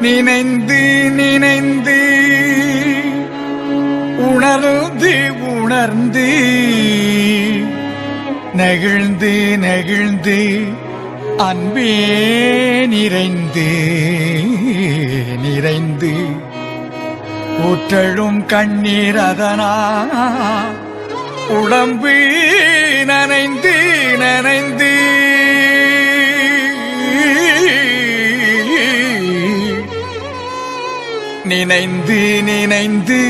நினைந்து நினைந்து உணர்ந்து உணர்ந்து நெகிழ்ந்து நெகிழ்ந்து அன்பே நிறைந்து நிறைந்து. ஊற்றழும் கண்ணீர் அதனா உடம்பு நனை நினைந்து நினைந்து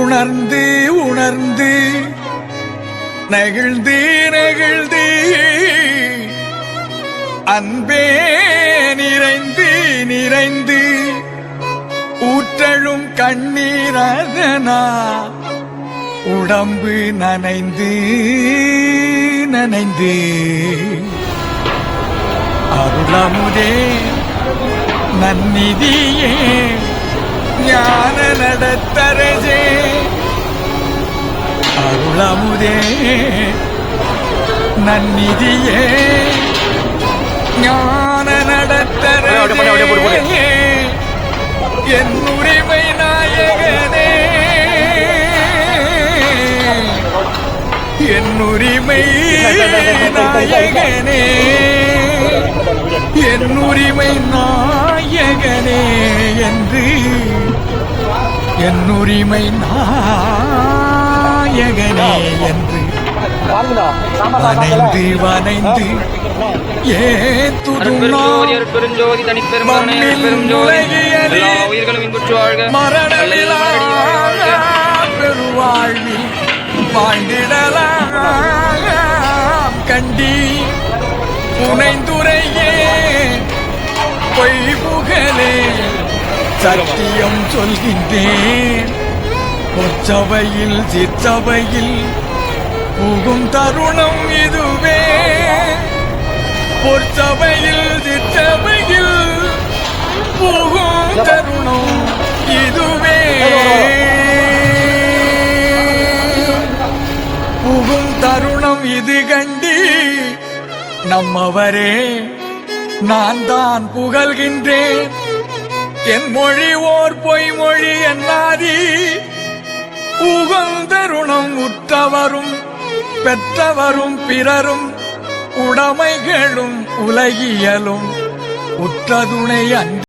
உணர்ந்து உணர்ந்து நெகிழ்ந்து நெகிழ்ந்து அன்பே நிறைந்து நிறைந்து ஊற்றழும் கண்ணீரதனா உடம்பு நனைந்து நனைந்து. அருளமுதே நன்னிதியே ஞான நடத்தரசே அருளமுதே. நன்னிதியே. ஞான நடத்தரசே என் உரிமை நாயகனே. என் உரிமை நாயகனே. என் உரிமை நாயகனே என்று என் உரிமை நாயகனே என்று. வனைந்து வனைந்து அருட்பெருஞ்சோதி தனிப்பெருமானே அருட்பெருஞ்சோதி எல்லா உயிர்களும் இன்புற்று வாழ்க. மரணமிலா பெருவாழ்வில் வாழ்ந்திடலாம் கண்டி. புனைந்துரையே பொய் புகழே சத்தியம் சொல்கின்றேன். பொற்சபையில் சிற்றபையில் புகும் தருணம் இதுவே. பொற்சபையில் சிற்றபையில் புகும் தருணம் இதுவே. புகும் தருணம் இது கண்டி நம்மவரே நான் தான் புகழ்கின்றேன். என் மொழி ஓர் பொய் மொழி என்னாதி புகழ்ந்தருணம் உற்றவரும் பெற்றவரும் பிறரும் உடைமைகளும் உலகியலும் உற்றதுணை அன்று